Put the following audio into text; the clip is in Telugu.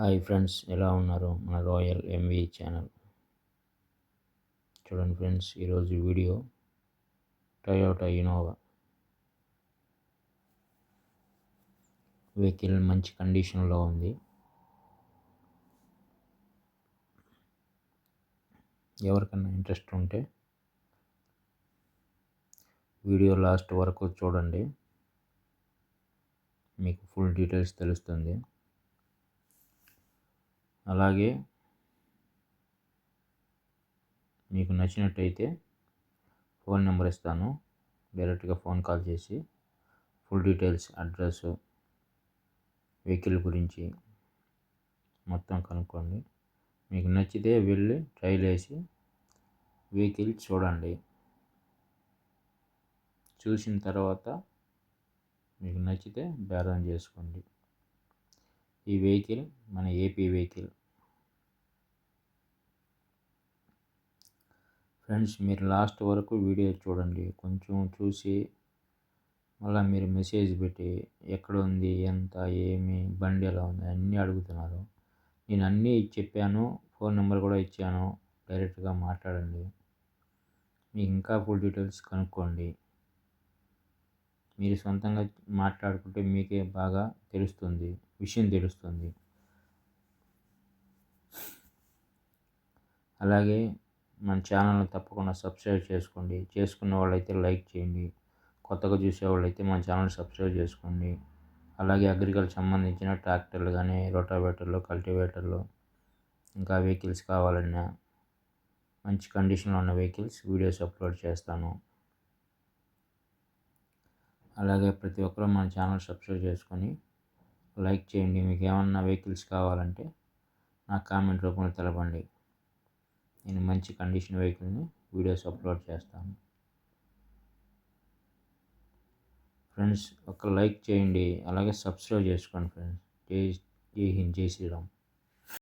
హాయ్ ఫ్రెండ్స్ ఎలా ఉన్నారు? మన రాయల్ ఎంవి ఛానల్. చూడండి ఫ్రెండ్స్ ఈరోజు వీడియో టయోటా ఇనోవా వెహికల్ మంచి కండిషన్లో ఉంది. ఎవరికన్నా ఇంట్రెస్ట్ ఉంటే వీడియో లాస్ట్ వరకు చూడండి. మీకు ఫుల్ డీటెయిల్స్ తెలుస్తుంది. అలాగే మీకు నచ్చినట్టయితే ఫోన్ నెంబర్ ఇస్తాను. డైరెక్ట్గా ఫోన్ కాల్ చేసి ఫుల్ డీటెయిల్స్ అడ్రస్ వెహికల్ గురించి మొత్తం కనుక్కోండి. మీకు నచ్చితే వెళ్ళి ట్రైల్ వేసి వెహికల్ చూడండి. చూసిన తర్వాత మీకు నచ్చితే బేరం చేసుకోండి. ఈ వెహికల్ మన ఏపీ వెహికల్ ఫ్రెండ్స్ మీరు లాస్ట్ వరకు వీడియో చూడండి. కొంచెం చూసి మళ్ళీ మీరు మెసేజ్ పెట్టి ఎక్కడ ఉంది ఎంత ఏమి బండి ఎలా ఉంది అన్నీ అడుగుతున్నారు. నేను అన్నీ చెప్పాను ఫోన్ నెంబర్ కూడా ఇచ్చాను డైరెక్ట్గా మాట్లాడండి. మీకు ఇంకా ఫుల్ డీటెయిల్స్ కనుక్కోండి. మీరు సొంతంగా మాట్లాడుకుంటే మీకే బాగా తెలుస్తుంది విషయం తెలుస్తుంది. అలాగే మన ఛానల్ని తప్పకుండా సబ్స్క్రైబ్ చేసుకోండి. చేసుకున్న వాళ్ళైతే లైక్ చేయండి. కొత్తగా చూసే వాళ్ళైతే మన ఛానల్ సబ్స్క్రైబ్ చేసుకోండి. అలాగే అగ్రికల్చర్ సంబంధించిన ట్రాక్టర్లు కానీ రోటావేటర్లు కల్టివేటర్లు ఇంకా వెహికల్స్ కావాలన్నా మంచి కండిషన్లో ఉన్న వెహికల్స్ వీడియోస్ అప్లోడ్ చేస్తాను. అలాగే ప్రతి ఒక్కరూ మన ఛానల్ సబ్స్క్రైబ్ చేసుకొని లైక్ చేయండి. మీకు ఏమన్నా వెహికల్స్ కావాలంటే నాకు కామెంట్ రూపంలో తెలపండి. నేను మంచి కండిషన్ వెహికల్ని వీడియోస్ అప్లోడ్ చేస్తాను. ఫ్రెండ్స్ ఒక లైక్ చేయండి. అలాగే సబ్స్క్రైబ్ చేసుకోండి ఫ్రెండ్స్. జై జై హింద్ జై శ్రీరామ్.